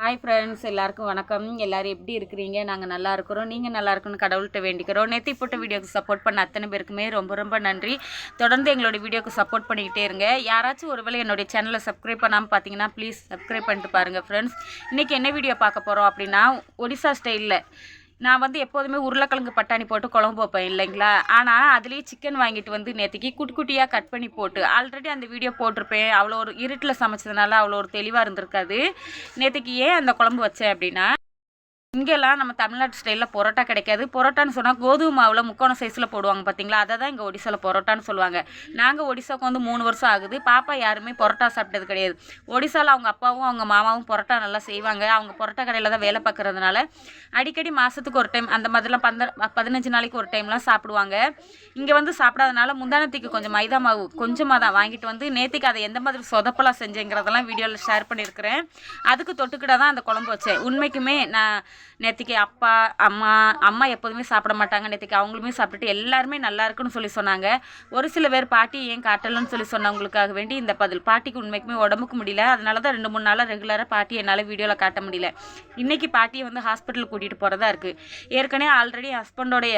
Hi friends எல்லாருக்கும் வணக்கம். எல்லோரும் எப்படி இருக்கிறீங்க? நாங்கள் நல்லா இருக்கிறோம். நீங்கள் நல்லா இருக்கணும்னு கடவுள்கிட்ட வேண்டிக்கிறோம். நேத்தி போட்ட வீடியோக்கு சப்போர்ட் பண்ண அத்தனை பேருக்குமே ரொம்ப ரொம்ப நன்றி. தொடர்ந்து எங்களோட வீடியோக்கு சப்போர்ட் பண்ணிக்கிட்டே இருங்க. யாராச்சும் ஒருவேளை என்னுடைய சேனலை சப்ஸ்கிரைப் பண்ணாமல் பார்த்தீங்கன்னா ப்ளீஸ் சப்ஸ்கிரைப் பண்ணிட்டு பாருங்கள் ஃப்ரெண்ட்ஸ் இன்றைக்கி என்ன வீடியோ பார்க்க போகிறோம் அப்படின்னா ஒடிசா ஸ்டைலில் நான் வந்து எப்போதுமே உருளைக்கிழங்கு பட்டாணி போட்டு குழம்பு வைப்பேன் இல்லைங்களா? ஆனால் அதுலேயே சிக்கன் வாங்கிட்டு வந்து நேற்றுக்கு குட்டி குட்டியாக கட் பண்ணி போட்டு ஆல்ரெடி அந்த வீடியோ போட்டிருப்பேன். அவ்வளோ ஒரு இருட்டில் சமைச்சதுனால அவ்வளோ ஒரு தெளிவாக இருந்திருக்காது. நேற்றுக்கு ஏன் அந்த குழம்பு வச்சேன் அப்படின்னா இங்கெல்லாம் நம்ம தமிழ்நாட்டு ஸ்டைலில் பரோட்டா கிடைக்காது. பரோட்டான்னு சொன்னால் கோதுமை மாவில் முக்கோணம் சைஸில் போடுவாங்க பார்த்தீங்களா அதை தான் இங்கே ஒடிசாவில் பரோட்டான்னு சொல்லுவாங்க. நாங்கள் ஒடிசாவுக்கு வந்து மூணு வருஷம் ஆகுது. பாப்பா யாருமே பரோட்டா சாப்பிட்டது கிடையாது. ஒடிசாவில் அவங்க அப்பாவும் அவங்க மாமாவும் பரோட்டா நல்லா செய்வாங்க. அவங்க பரோட்டா கடையில் தான் வேலை பார்க்குறதுனால அடிக்கடி மாதத்துக்கு ஒரு டைம் அந்த மாதிரிலாம் பந்த பதினஞ்சு நாளைக்கு ஒரு டைம்லாம் சாப்பிடுவாங்க. இங்கே வந்து சாப்பிடாதனால முந்தானத்துக்கு கொஞ்சம் மைதா மாவு கொஞ்சமாக தான் வாங்கிட்டு வந்து நேற்றுக்கு அதை எந்த மாதிரி சொதப்பலாம் செஞ்சேங்கிறதெல்லாம் வீடியோவில் ஷேர் பண்ணியிருக்கிறேன். அதுக்கு தொட்டுக்கிட்ட தான் அந்த குழம்பு வச்சேன். உண்மைக்குமே நான் நேற்றுக்கு அப்பா அம்மா அம்மா எப்போதுமே சாப்பிட மாட்டாங்க. நேற்றுக்கு அவங்களுமே சாப்பிட்டுட்டு எல்லாருமே நல்லா இருக்குன்னு சொல்லி சொன்னாங்க. ஒரு சில பேர் பாட்டி ஏன் காட்டலன்னு சொல்லி சொன்னவங்களுக்காக வேண்டி இந்த பதில். பாட்டிக்கு உண்மைக்குமே உடம்புக்கு முடியல. அதனால தான் ரெண்டு மூணு நாளாக ரெகுலராக பாட்டி என்னால் வீடியோவில் காட்ட முடியல. இன்றைக்கி பாட்டியை வந்து ஹாஸ்பிட்டல் கூட்டிகிட்டு போகிறதா இருக்குது ஏற்கனவே ஆல்ரெடி ஹஸ்பண்டோடைய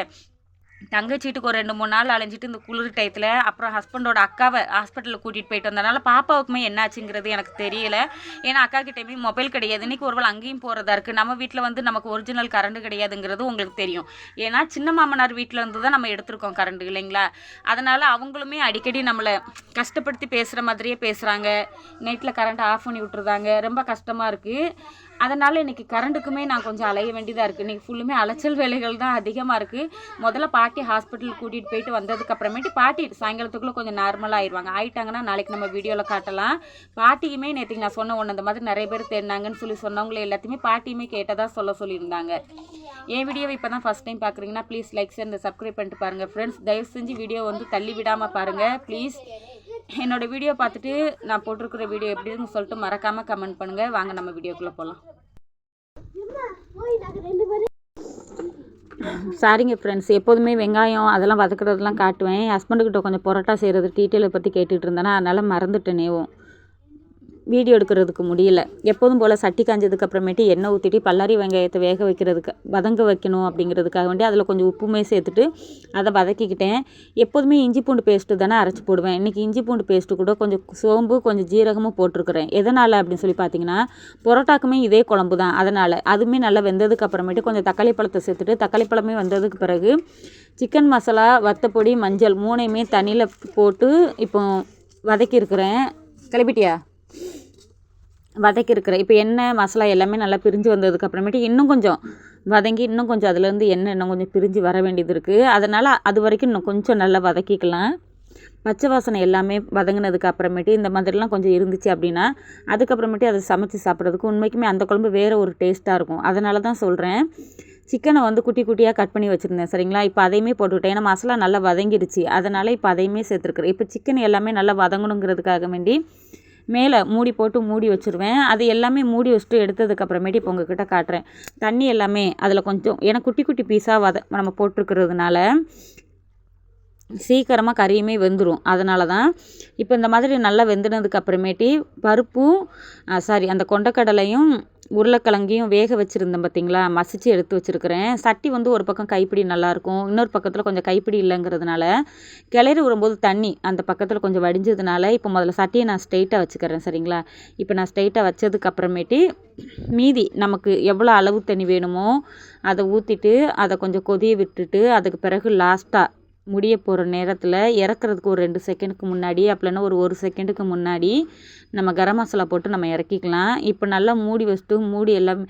தங்கச்சீட்டுக்கு ஒரு ரெண்டு மூணு நாள் அலைஞ்சிட்டு இந்த குளிர் டயத்தில் அப்புறம் ஹஸ்பண்டோட அக்காவை ஹாஸ்பிட்டலில் கூட்டிகிட்டு போயிட்டு வந்தனால பாப்பாவுக்குமே என்னாச்சுங்கிறது எனக்கு தெரியல. ஏன்னா அக்கா கிட்டேயுமே மொபைல் கிடையாது. இன்றைக்கி ஒருவேளை அங்கேயும் போகிறதா இருக்குது நம்ம வீட்டில் வந்து நமக்கு ஒரிஜினல் கரண்ட் கிடையாதுங்கிறது உங்களுக்கு தெரியும். ஏன்னா சின்ன மாமனார் வீட்டில் இருந்து தான் நம்ம எடுத்திருக்கோம் கரண்ட் இல்லைங்களா? அதனால் அவங்களுமே அடிக்கடி நம்மளை கஷ்டப்படுத்தி பேசுகிற மாதிரியே பேசுகிறாங்க நைட்டில் கரண்ட் ஆஃப் பண்ணி விட்டுருதாங்க. ரொம்ப கஷ்டமாக இருக்குது அதனால் இன்றைக்கி கரண்ட்டுக்குமே நான் கொஞ்சம் அலைய வேண்டியதாக இருக்குது இன்றைக்கி ஃபுல்லுமே அலைச்சல் வேலைகள் தான் அதிகமாக இருக்குது முதல்ல பாட்டி ஹாஸ்பிட்டல் கூட்டிகிட்டு போயிட்டு வந்ததுக்கு அப்புறமேட்டு பாட்டி சாயங்காலத்துக்குள்ளே கொஞ்சம் நார்மலாக ஆயிடுவாங்க ஆயிட்டாங்கன்னா நாளைக்கு நம்ம வீடியோவில் காட்டலாம். பாட்டியுமே நேற்றுக்கு நான் சொன்ன ஒன்று அந்த மாதிரி நிறைய பேர் தேடினாங்கன்னு சொல்லி சொன்னவங்களே எல்லாத்தையுமே பாட்டியுமே கேட்டதாக சொல்ல சொல்லியிருந்தாங்க. என் வீடியோவை இப்போ தான் ஃபஸ்ட் டைம் பார்க்குறீங்கன்னா ப்ளீஸ் லைக் சேர்ந்து சப்ஸ்கிரைப் பண்ணிட்டு பாருங்கள் ஃப்ரெண்ட்ஸ் தயவு செஞ்சு வீடியோ வந்து தள்ளி விடாமல் பாருங்கள் ப்ளீஸ் என்னோட வீடியோ பார்த்துட்டு நான் போட்டிருக்கிற வீடியோ எப்படி இருக்குன்னு சொல்லிட்டு மறக்காமல் கமெண்ட் பண்ணுங்கள் வாங்க நம்ம வீடியோக்குள்ளே போகலாம் சாரிங்க ஃப்ரெண்ட்ஸ் எப்போதுமே வெங்காயம் அதெல்லாம் வதக்குறதெல்லாம் காட்டுவேன். என் ஹஸ்பண்டுக்கிட்ட கொஞ்சம் பொரோட்டா செய்கிறது டீட்டெயிலை பற்றி கேட்டுகிட்டு இருந்தேன்னா அதனால் மறந்துட்டேனேவும் வீடியோ எடுக்கிறதுக்கு முடியல. எப்போதும் போல் சட்டி காஞ்சதுக்கு அப்புறமேட்டு எண்ணெய் ஊற்றிட்டு பல்லாரி வெங்காயத்தை வேக வைக்கிறதுக்கு வதங்க வைக்கணும் அப்படிங்கிறதுக்காக வேண்டி அதில் கொஞ்சம் உப்புமே சேர்த்துட்டு அதை வதக்கிக்கிட்டேன். எப்போதுமே இஞ்சி பூண்டு பேஸ்ட்டு தானே அரைச்சி போடுவேன். இன்றைக்கி இஞ்சி பூண்டு பேஸ்ட்டு கூட கொஞ்சம் சோம்பு கொஞ்சம் ஜீரகமும் போட்டிருக்கிறேன். எதனால் அப்படின்னு சொல்லி பார்த்தீங்கன்னா பரோட்டாக்குமே இதே குழம்பு தான். அதனால் அதுவுமே நல்லா வெந்ததுக்கு அப்புறமேட்டு கொஞ்சம் தக்காளி பழத்தை சேர்த்துட்டு தக்காளி பழமே வந்ததுக்கு பிறகு சிக்கன் மசாலா வத்தப்பொடி மஞ்சள் மூணையுமே தண்ணியில் போட்டு இப்போ வதக்கியிருக்கிறேன். கிளப்பிட்டியா வதக்கியிருக்கிறேன் இப்போ எண்ணெய் மசாலா எல்லாமே நல்லா பிரிஞ்சு வந்ததுக்கு அப்புறமேட்டு இன்னும் கொஞ்சம் வதங்கி இன்னும் கொஞ்சம் அதுலேருந்து எண்ணெய் இன்னும் கொஞ்சம் பிரிஞ்சு வர வேண்டியது இருக்குது அதனால் அது வரைக்கும் இன்னும் கொஞ்சம் நல்லா வதக்கிக்கலாம். பச்சை வாசனை எல்லாமே வதங்கினதுக்கு அப்புறமேட்டு இந்த மாதிரிலாம் கொஞ்சம் இருந்துச்சு அப்படின்னா அதுக்கப்புறமேட்டு அதை சமைச்சு சாப்பிட்றதுக்கு உண்மைக்குமே அந்த குழம்பு வேறு ஒரு டேஸ்ட்டாக இருக்கும். அதனால தான் சொல்கிறேன் சிக்கனை வந்து குட்டி குட்டியாக கட் பண்ணி வச்சுருந்தேன் சரிங்களா? இப்போ அதையுமே போட்டுவிட்டேன் ஏன்னா மசாலா நல்லா வதங்கிடுச்சு அதனால் இப்போ அதையுமே சேர்த்துருக்குறேன். இப்போ சிக்கன் எல்லாமே நல்லா வதங்கணுங்கிறதுக்காக வேண்டி மேலே மூடி போட்டு மூடி வச்சுருவேன். அது எல்லாமே மூடி வச்சுட்டு எடுத்ததுக்கப்புறமேட்டு இப்போ உங்ககிட்ட காட்டுறேன். தண்ணி எல்லாமே அதில் கொஞ்சம் ஏன்னா குட்டி குட்டி பீஸாக வத நம்ம போட்டிருக்கிறதுனால சீக்கிரமாக கறியுமே வெந்துடும் அதனால தான் இப்போ இந்த மாதிரி நல்லா வெந்துனதுக்கு அப்புறமேட்டி பருப்பும் சாரி அந்த கொண்டக்கடலையும் உருளைக்கிழங்கையும் வேக வச்சுருந்தேன் பார்த்தீங்களா மசிச்சு எடுத்து வச்சுருக்கிறேன். சட்டி வந்து ஒரு பக்கம் கைப்பிடி நல்லாயிருக்கும். இன்னொரு பக்கத்தில் கொஞ்சம் கைப்பிடி இல்லைங்கிறதுனால கிளறி விடும்போது தண்ணி அந்த பக்கத்தில் கொஞ்சம் வடிஞ்சதுனால இப்போ முதல்ல சட்டியை நான் ஸ்ட்ரெயிட்டாக வச்சுக்கிறேன் சரிங்களா? இப்போ நான் ஸ்ட்ரெயிட்டாக வச்சதுக்கப்புறமேட்டு மீதி நமக்கு எவ்வளோ அளவு தண்ணி வேணுமோ அதை ஊற்றிட்டு அதை கொஞ்சம் கொதிய விட்டுட்டு அதுக்கு பிறகு லாஸ்ட்டாக முடிய போகிற நேரத்தில் இறக்குறதுக்கு ஒரு ரெண்டு செகண்டுக்கு முன்னாடி அப்படின்னா ஒரு ஒரு செகண்டுக்கு முன்னாடி நம்ம கரம் மசாலா போட்டு நம்ம இறக்கிக்கலாம். இப்போ நல்லா மூடி வச்சுட்டு மூடி எல்லாம்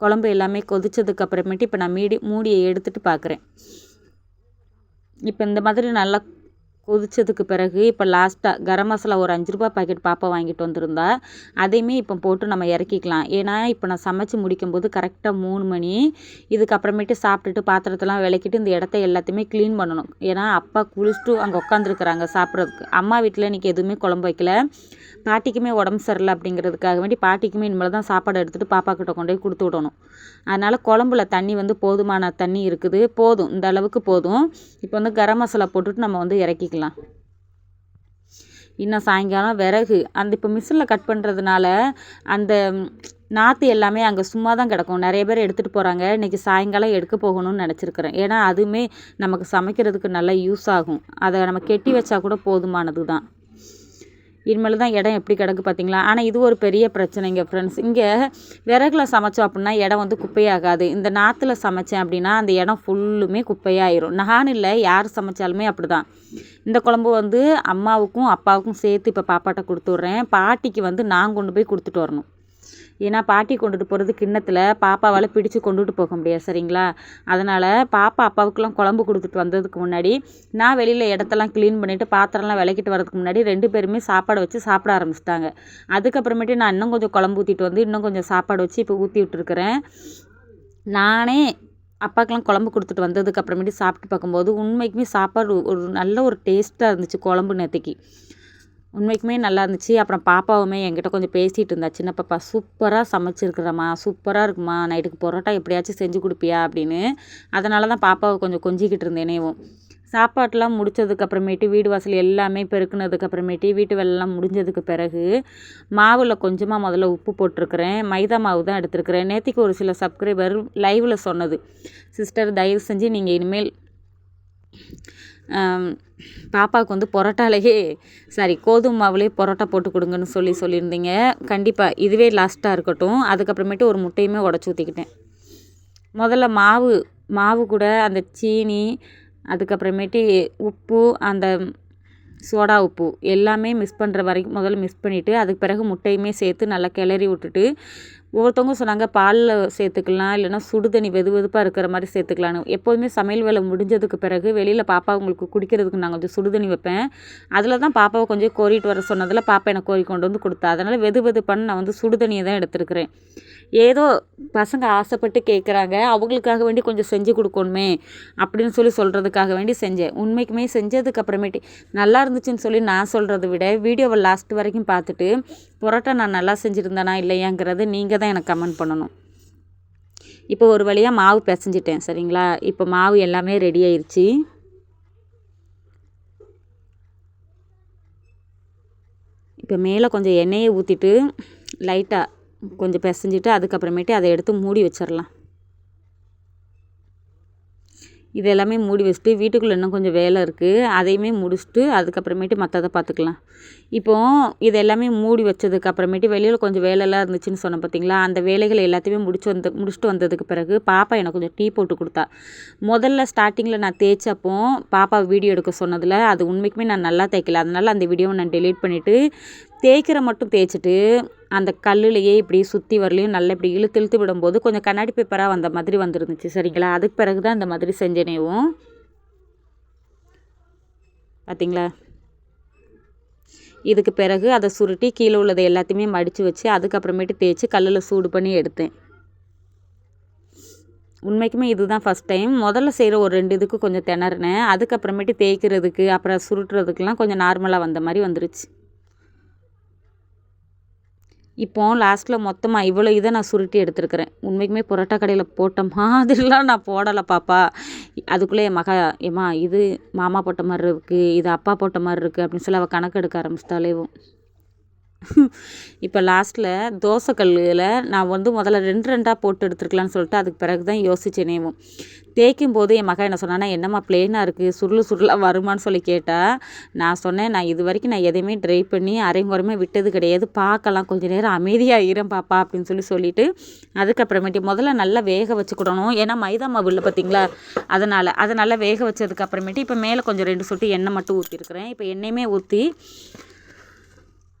குழம்பு எல்லாமே கொதிச்சதுக்கு அப்புறமேட்டு இப்போ நான் மீடி மூடியை எடுத்துகிட்டு பார்க்குறேன் இப்போ இந்த மாதிரி நல்லா கொதித்ததுக்கு பிறகு இப்போ லாஸ்ட்டாக கரம் மசாலா ஒரு அஞ்சு ரூபா பாக்கெட் பாப்பா வாங்கிட்டு வந்திருந்தா அதையுமே இப்போ போட்டு நம்ம இறக்கிக்கலாம். ஏன்னா இப்போ நான் சமைச்சு முடிக்கும்போது கரெக்டாக மூணு மணி இதுக்கப்புறமேட்டு சாப்பிட்டுட்டு பாத்திரத்தெல்லாம் விளக்கிட்டு இந்த இடத்த எல்லாத்தையுமே க்ளீன் பண்ணணும். ஏன்னா அப்பா குளிச்சுட்டு அங்கே உட்காந்துருக்குறாங்க சாப்பிட்றதுக்கு. அம்மா வீட்டில் இன்றைக்கி எதுவுமே குழம்பு வைக்கல. பாட்டிக்குமே உடம்பு சரியில்லை அப்படிங்கிறதுக்காக வேண்டி பாட்டிக்குமே இனிமேல் தான் சாப்பாடு எடுத்துகிட்டு பாப்பா கிட்ட கொண்டு போய் கொடுத்து விடணும். அதனால் குழம்புல தண்ணி வந்து போதுமான தண்ணி இருக்குது. போதும். இந்த அளவுக்கு போதும். இப்போ வந்து கரம் மசாலா போட்டுட்டு நம்ம வந்து இறக்கிக்கலாம். இன்னும் சாயங்காலம் விறகு. அந்த இப்போ மிஷினில் கட் பண்ணுறதுனால அந்த நாற்று எல்லாமே அங்கே சும்மா தான் கிடக்கும். நிறைய பேர் எடுத்துகிட்டு போகிறாங்க இன்றைக்கி சாயங்காலம் எடுக்க போகணும்னு நினச்சிருக்கிறேன். ஏன்னா அதுவுமே நமக்கு சமைக்கிறதுக்கு நல்லா யூஸ் ஆகும். அதை நம்ம கெட்டி வச்சா கூட போதுமானது தான் இனிமேல் தான் இடம் எப்படி கிடக்கு பார்த்தீங்களா? ஆனால் இது ஒரு பெரிய பிரச்சனைங்க ஃப்ரெண்ட்ஸ் இங்கே விறகுல சமைச்சோம் அப்படின்னா இடம் வந்து குப்பையாகாது. இந்த நாற்றுல சமைச்சேன் அப்படின்னா அந்த இடம் ஃபுல்லுமே குப்பையாயிரும். நான் இல்லை யார் சமைச்சாலுமே அப்படி தான் இந்த குழம்பு வந்து அம்மாவுக்கும் அப்பாவுக்கும் சேர்த்து இப்போ பாப்பாட்ட கொடுத்து விட்றேன் பாட்டிக்கு வந்து நான் கொண்டு போய் கொடுத்துட்டு வரணும். ஏன்னா பாட்டி கொண்டுட்டு போகிறது கிண்ணத்தில் பாப்பாவால் பிடிச்சு கொண்டுட்டு போக முடியாது சரிங்களா? அதனால் பாப்பா அப்பாவுக்கெல்லாம் குழம்பு கொடுத்துட்டு வந்ததுக்கு முன்னாடி நான் வெளியில் இடத்தெல்லாம் க்ளீன் பண்ணிவிட்டு பாத்திரம்லாம் விளக்கிட்டு வரதுக்கு முன்னாடி ரெண்டு பேருமே சாப்பாடு வச்சு சாப்பிட ஆரம்பிச்சிட்டாங்க. அதுக்கப்புறமேட்டு நான் இன்னும் கொஞ்சம் குழம்பு ஊற்றிட்டு வந்து இன்னும் கொஞ்சம் சாப்பாடு வச்சு இப்போ ஊற்றி விட்டுருக்குறேன். நானே அப்பாக்கெலாம் குழம்பு கொடுத்துட்டு வந்ததுக்கு அப்புறமேட்டு சாப்பிட்டு பார்க்கும்போது உண்மைக்குமே சாப்பாடு ஒரு நல்ல ஒரு டேஸ்ட்டாக இருந்துச்சு குழம்பு நேற்றுக்கு உண்மைக்குமே நல்லா இருந்துச்சு. அப்புறம் பாப்பாவுமே என்கிட்ட கொஞ்சம் பேசிகிட்டு இருந்தா சின்ன பாப்பா சூப்பராக சமைச்சிருக்கிறம்மா சூப்பராக இருக்குமா நைட்டுக்கு பரோட்டா எப்படியாச்சும் செஞ்சு கொடுப்பியா? அப்படின்னு. அதனால தான் பாப்பாவை கொஞ்சம் கொஞ்சிக்கிட்டு இருந்தேனேவும் சாப்பாட்டெலாம் முடித்ததுக்கப்புறமேட்டு வீடு வாசல் எல்லாமே பெருக்குனதுக்கப்புறமேட்டு வீட்டு வேலைலாம் முடிஞ்சதுக்கு பிறகு மாவில் கொஞ்சமாக முதல்ல உப்பு போட்டிருக்கிறேன். மைதா மாவு தான் எடுத்துருக்கிறேன். நேற்றுக்கு ஒரு சில சப்ஸ்கிரைபர் லைவில் சொன்னது சிஸ்டர் தயவு செஞ்சு நீங்கள் இனிமேல் பாப்பாவுக்கு வந்து பரோட்டாலேயே சாரி கோதுமை மாவுலேயே பரோட்டா போட்டு கொடுங்கன்னு சொல்லி சொல்லியிருந்தீங்க. கண்டிப்பாக இதுவே லாஸ்ட்டாக இருக்கட்டும். அதுக்கப்புறமேட்டு ஒரு முட்டையுமே உடச்சி ஊற்றிக்கிட்டேன் முதல்ல மாவு மாவு கூட அந்த சீனி அதுக்கப்புறமேட்டு உப்பு அந்த சோடா உப்பு எல்லாமே மிஸ் பண்ணுற வரைக்கும் முதல்ல மிஸ் பண்ணிவிட்டு அதுக்கு பிறகு முட்டையுமே சேர்த்து நல்லா கிளறி விட்டுட்டு ஒவ்வொருத்தவங்க சொன்னாங்க பாலில் சேர்த்துக்கலாம் இல்லைனா சுடுதண்ணி வெது வெதுப்பாக இருக்கிற மாதிரி சேர்த்துக்கலான்னு எப்போதுமே சமையல் வேலை முடிஞ்சதுக்கு பிறகு வெளியில் பாப்பா உங்களுக்கு குடிக்கிறதுக்கு நான் கொஞ்சம் சுடுதண்ணி வைப்பேன். அதில் தான் பாப்பாவை கொஞ்சம் கோரிட்டு வர சொன்னதில் பாப்பா எனக்கு கோரி கொண்டு வந்து கொடுத்தா. அதனால் வெது வெதுப்பான்னு நான் வந்து சுடுதண்ணியை தான் எடுத்துருக்கிறேன். ஏதோ பசங்க ஆசைப்பட்டு கேட்குறாங்க அவங்களுக்காக வேண்டி கொஞ்சம் செஞ்சு கொடுக்கணுமே அப்படின்னு சொல்லி சொல்கிறதுக்காக வேண்டி செஞ்சேன். உண்மைக்குமே செஞ்சதுக்கப்புறமேட்டு நல்லா இருந்துச்சுன்னு சொல்லி நான் சொல்கிறத விட வீடியோவை லாஸ்ட் வரைக்கும் பார்த்துட்டு புரோட்டா நான் நல்லா செஞ்சுருந்தேனா இல்லையாங்கிறது நீங்கள் தான் எனக்கு கமெண்ட் பண்ணணும். இப்போ ஒரு வழியாக மாவு பிசைஞ்சிட்டேன் சரிங்களா? இப்போ மாவு எல்லாமே ரெடி ஆயிடுச்சு இப்போ மேலே கொஞ்சம் எண்ணெயை ஊற்றிட்டு லைட்டாக கொஞ்சம் பிசைஞ்சிட்டு அதுக்கப்புறமேட்டு அதை எடுத்து மூடி வச்சிடலாம். இது எல்லாமே மூடி வச்சுட்டு வீட்டுக்குள்ளே இன்னும் கொஞ்சம் வேலை இருக்குது அதையுமே முடிச்சுட்டு அதுக்கப்புறமேட்டு மற்றதை பார்த்துக்கலாம். இப்போது இது எல்லாமே மூடி வச்சதுக்கு அப்புறமேட்டு வெளியில் கொஞ்சம் வேலைலாம் இருந்துச்சுன்னு சொன்னேன் பார்த்தீங்களா? அந்த வேலைகள் எல்லாத்தையுமே முடிச்சு வந்து முடிச்சுட்டு வந்ததுக்கு பிறகு பாப்பா எனக்கு கொஞ்சம் டீ போட்டு கொடுத்தா. முதல்ல ஸ்டார்டிங்கில் நான் தேய்ச்சப்போ பாப்பா வீடியோ எடுக்க சொன்னதில் அது உண்மைக்குமே நான் நல்லா தேய்க்கல. அதனால் அந்த வீடியோவை நான் டெலீட் பண்ணிவிட்டு தேய்க்கிற மட்டும் தேய்ச்சிட்டு அந்த கல்லுலையே இப்படி சுற்றி வரலையும் நல்லா இப்படி இழுத்து இழுத்து விடும்போது கொஞ்சம் கண்ணாடி பேப்பராக வந்த மாதிரி வந்துருந்துச்சு. சரிங்களா? அதுக்கு பிறகு தான் இந்த மாதிரி செஞ்சனேவும். பார்த்தீங்களா இதுக்கு பிறகு அதை சுருட்டி கீழே உள்ளதை எல்லாத்தையுமே மடித்து வச்சு அதுக்கப்புறமேட்டு தேய்ச்சி கல்லில் சூடு பண்ணி எடுத்தேன். உண்மைக்குமே இதுதான் ஃபஸ்ட் டைம் முதல்ல செய்கிற ஒரு ரெண்டு இதுக்கு கொஞ்சம் திணறினேன். அதுக்கப்புறமேட்டு தேய்க்கிறதுக்கு அப்புறம் சுருட்டுறதுக்கெலாம் கொஞ்சம் நார்மலாக வந்த மாதிரி வந்துருச்சு. இப்போ லாஸ்ட்டில் மொத்தமாக இவ்வளோ இதை நான் சுருட்டி எடுத்துருக்கிறேன். உண்மைக்குமே புரோட்டா கடையில் போட்ட மாதிரிலாம் நான் போடலை பாப்பா. அதுக்குள்ளே என் மகா ஏம்மா இது மாமா போட்ட மாதிரி இருக்குது இது அப்பா போட்ட மாதிரி இருக்குது அப்படின்னு சொல்லி அவள் கணக்கு எடுக்க ஆரம்பிச்சிட்டாலேவும் இப்போ லாஸ்ட்டில் தோசைக்கல்லில் நான் வந்து முதல்ல ரெண்டு ரெண்டாக போட்டு எடுத்துருக்கலான்னு சொல்லிட்டு அதுக்கு பிறகு தான் யோசிச்சேனேவும் தேய்க்கும் போது என் மகன் என்ன சொன்னான்னா என்னம்மா பிளெயினாக இருக்குது சுருள் சுருளாக வருமானு சொல்லி கேட்டால் நான் சொன்னேன் நான் இது வரைக்கும் நான் எதையுமே ட்ரை பண்ணி அரைங்குறமே விட்டது கிடையாது பார்க்கலாம் கொஞ்சம் நேரம் அமைதியாக ஈரம் பாப்பா அப்படின்னு சொல்லி சொல்லிவிட்டு அதுக்கப்புறமேட்டு முதல்ல நல்லா வேக வச்சுக்கிடணும். ஏன்னா மைதா மாவு இல்லை பார்த்தீங்களா அதனால் அதை நல்லா வேக வச்சதுக்கப்புறமேட்டு இப்போ மேலே கொஞ்சம் ரெண்டு சொட்டு எண்ணெய் மட்டும் ஊற்றிருக்கிறேன் இப்போ எண்ணெயுமே ஊற்றி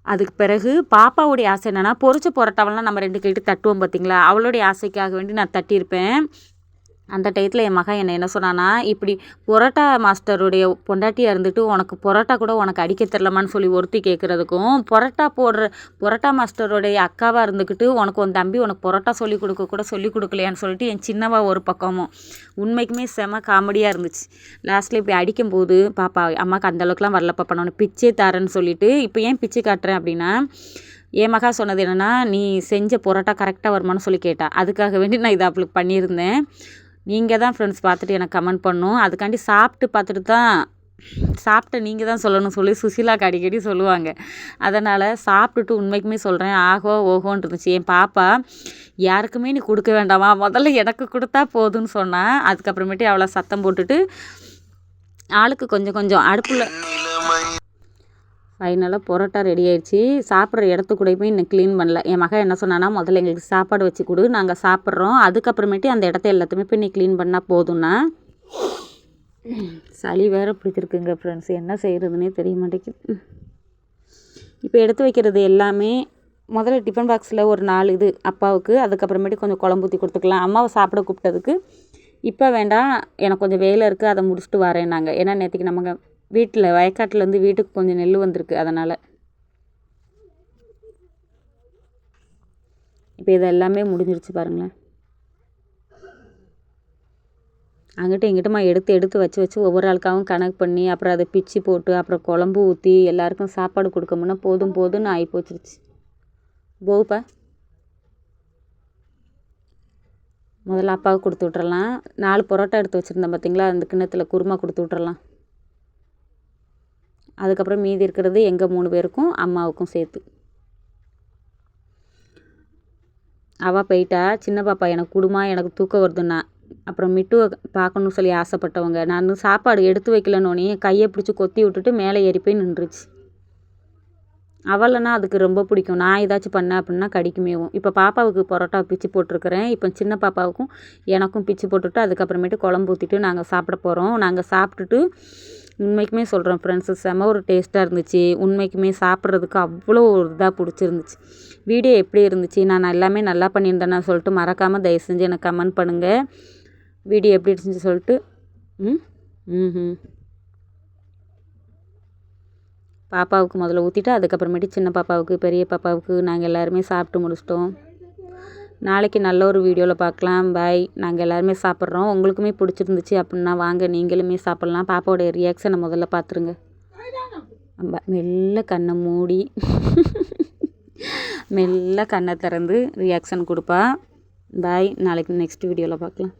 அதுக்கு பிறகு பாப்பாவுடைய ஆசை என்னென்னா பொரிச்ச பரோட்டாவெல்லாம் நம்ம ரெண்டு கிட்ட தட்டுவோம் பார்த்தீங்களா அவளுடைய ஆசைக்காக வேண்டி நான் தட்டியிருப்பேன். அந்த டயத்தில் என் மகன் என்னை என்ன சொன்னான்னா இப்படி பொரோட்டா மாஸ்டருடைய பொண்டாட்டியாக இருந்துட்டு உனக்கு பொரோட்டா கூட உனக்கு அடிக்க தெரிலமான்னு சொல்லி ஒருத்தி கேட்குறதுக்கும் பொரோட்டா போடுற பொரோட்டா மாஸ்டருடைய அக்காவாக இருந்துக்கிட்டு உனக்கு உன் தம்பி உனக்கு பொரோட்டா சொல்லி கொடுக்க கூட சொல்லி கொடுக்கலையான்னு சொல்லிட்டு என் சின்னவா ஒரு பக்கமும். உண்மைக்குமே செம காமெடியாக இருந்துச்சு. லாஸ்ட்டில் இப்படி அடிக்கும்போது பாப்பா அம்மாவுக்கு அந்தளவுக்குலாம் வரல பாப்பா நான் பிச்சே தரேன்னு சொல்லிட்டு இப்போ ஏன் பிச்சை காட்டுறேன் அப்படின்னா என் மகா சொன்னது என்னென்னா நீ செஞ்ச பொரோட்டா கரெக்டாக வருமானு சொல்லி கேட்டா. அதுக்காக வேண்டி நான் இதை அவளுக்கு பண்ணியிருந்தேன். நீங்கள் தான் ஃப்ரெண்ட்ஸ் பார்த்துட்டு எனக்கு கமெண்ட் பண்ணும் அதுக்காண்டி சாப்பிட்டு பார்த்துட்டு தான் சாப்பிட்ட நீங்கள் தான் சொல்லணும் சொல்லி சுசிலாக்கு அடிக்கடி சொல்லுவாங்க. அதனால் சாப்பிட்டுட்டு உண்மைக்குமே சொல்கிறேன் ஆகோ ஓஹோன்னு இருந்துச்சு. என் பாப்பா யாருக்குமே நீ கொடுக்க வேண்டாமா? முதல்ல எனக்கு கொடுத்தா போதும்னு சொன்னால் அதுக்கப்புறமேட்டு அவளை சத்தம் போட்டுட்டு ஆளுக்கு கொஞ்சம் கொஞ்சம் அடுப்பில் ஃபைனலாக பரோட்டா ரெடி ஆயிடுச்சு. சாப்பிட்ற இடத்து போய் இன்னும் க்ளீன் பண்ணல. என் மகன் என்ன சொன்னான்னா முதல்ல எங்களுக்கு சாப்பாடு வச்சு கொடு நாங்கள் சாப்பிட்றோம். அதுக்கப்புறமேட்டு அந்த இடத்த எல்லாத்தையுமே போய் நீ க்ளீன் பண்ணால் போதும்னா. சளி வேறு பிடிச்சிருக்குங்க ஃப்ரெண்ட்ஸ் என்ன செய்கிறதுனே தெரிய மாட்டேங்குது. இப்போ எடுத்து வைக்கிறது எல்லாமே முதல்ல டிஃபன் பாக்ஸில் ஒரு நாலு இது அப்பாவுக்கு அதுக்கப்புறமேட்டு கொஞ்சம் குழம்பு ஊற்றி கொடுத்துக்கலாம். அம்மாவை சாப்பிட கூப்பிட்டதுக்கு. இப்போ வேண்டாம் எனக்கு கொஞ்சம் வேலை இருக்குது அதை முடிச்சுட்டு வரேன் நாங்கள் ஏன்னா நேற்றுக்கு நம்ம வீட்டில் வயக்காட்டிலேருந்து வீட்டுக்கு கொஞ்சம் நெல் வந்திருக்கு அதனால். இப்போ இது எல்லாமே முடிஞ்சிருச்சு பாருங்களேன். அங்கிட்ட எங்கிட்டமா எடுத்து எடுத்து வச்சு வச்சு ஒவ்வொரு ஆளுக்காகவும் கணக்கு பண்ணி அப்புறம் அதை பிச்சு போட்டு அப்புறம் குழம்பு ஊற்றி எல்லாருக்கும் சாப்பாடு கொடுக்கமுன்னா போதும் போதும்னு ஆகி போச்சிருச்சு. போகுப்பா. முதல்ல அப்பாவுக்கு கொடுத்து விட்றலாம் நாலு பரோட்டா எடுத்து வச்சுருந்தேன் பார்த்தீங்களா அந்த கிண்ணத்தில் குருமா கொடுத்து விட்றலாம் அதுக்கப்புறம் மீதி இருக்கிறது எங்கள் மூணு பேருக்கும் அம்மாவுக்கும் சேர்த்து. அவள் போயிட்டா சின்ன பாப்பா எனக்கு கொடுமா எனக்கு தூக்கம் வருதுன்னா அப்புறம் மிட்டுவை பார்க்கணும்னு சொல்லி ஆசைப்பட்டவங்க. நான் சாப்பாடு எடுத்து வைக்கலனோடனே கையை பிடிச்சி கொத்தி விட்டுட்டு மேலே ஏறி போய் நின்றுச்சு. அவளைனா அதுக்கு ரொம்ப பிடிக்கும். நான் ஏதாச்சும் பண்ணேன் அப்படின்னா கடிக்குமேவும் இப்போ பாப்பாவுக்கு பரோட்டா பிச்சு போட்டிருக்கிறேன். இப்போ சின்ன பாப்பாவுக்கும் எனக்கும் பிச்சு போட்டுட்டு அதுக்கப்புறமேட்டு குழம்பு ஊற்றிட்டு நாங்கள் சாப்பிட போகிறோம் நாங்கள் சாப்பிட்டுட்டு உண்மைக்குமே சொல்கிறேன் ஃப்ரெண்ட்ஸு செம ஒரு டேஸ்ட்டாக இருந்துச்சு. உண்மைக்குமே சாப்பிட்றதுக்கு அவ்வளோ ஒரு இதாக பிடிச்சிருந்துச்சு. வீடியோ எப்படி இருந்துச்சு? நான் எல்லாமே நல்லா பண்ணியிருந்தேன். சொல்லிட்டு மறக்காமல் தயவு செஞ்சு எனக்கு கமெண்ட் பண்ணுங்கள் வீடியோ எப்படி இருந்துச்சு சொல்லிட்டு ம்? ம் பாப்பாவுக்கு முதல்ல ஊற்றிட்டு அதுக்கப்புறமேட்டு சின்ன பாப்பாவுக்கு பெரிய பாப்பாவுக்கு நாங்கள் எல்லாருமே சாப்பிட்டு முடிச்சிட்டோம். நாளைக்கு நல்ல ஒரு வீடியோவில் பார்க்கலாம் பாய் நாங்கள் எல்லாருமே சாப்பிட்றோம். உங்களுக்குமே பிடிச்சிருந்துச்சு அப்படின்னா வாங்க நீங்களுமே சாப்பிட்லாம். பாப்பாவோடைய ரியாக்ஷனை முதல்ல பார்த்துருங்க மெல்ல கண்ணை மூடி. மெல்ல கண்ணை திறந்து ரியாக்ஷன் கொடுப்பா. பாய் நாளைக்கு நெக்ஸ்ட் வீடியோவில் பார்க்கலாம்